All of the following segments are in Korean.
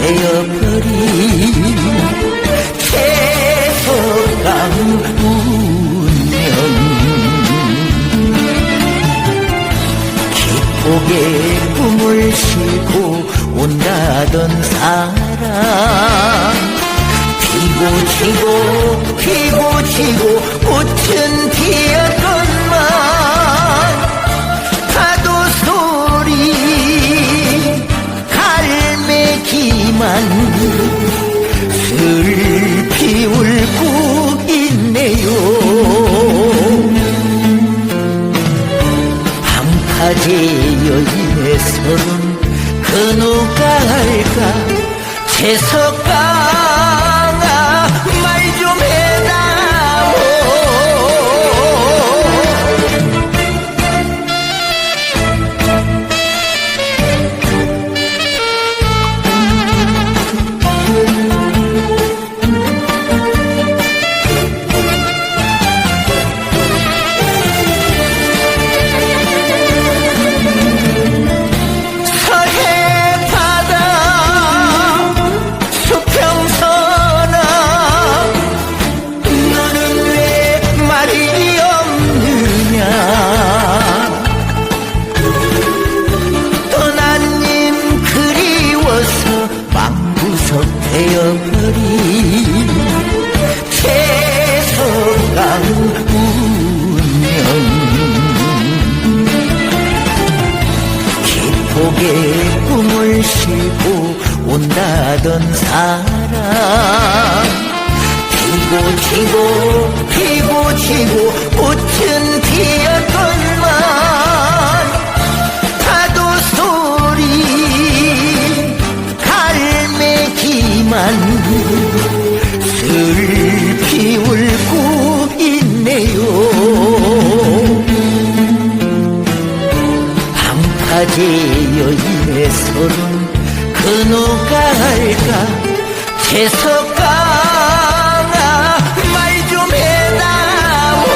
되어버린 태어난 운명. 기쁘게 꿈을 싣고 온다던 사랑 피고 지고 피고 여인의 서른 그 누가 할까? 채석강 최성강 운명. 기폭의 꿈을 싣고 온다던 사랑 피고 치고 피고 치고 꽃은 피었건만 파도 소리 갈매기만 슬 방파제 여인의 서른 그 누가 할까? 채석강아 말 좀 해다오.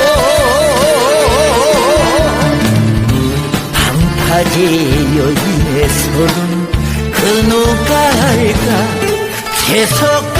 방파제 여인의 서른 그 누가 할까? 채석강아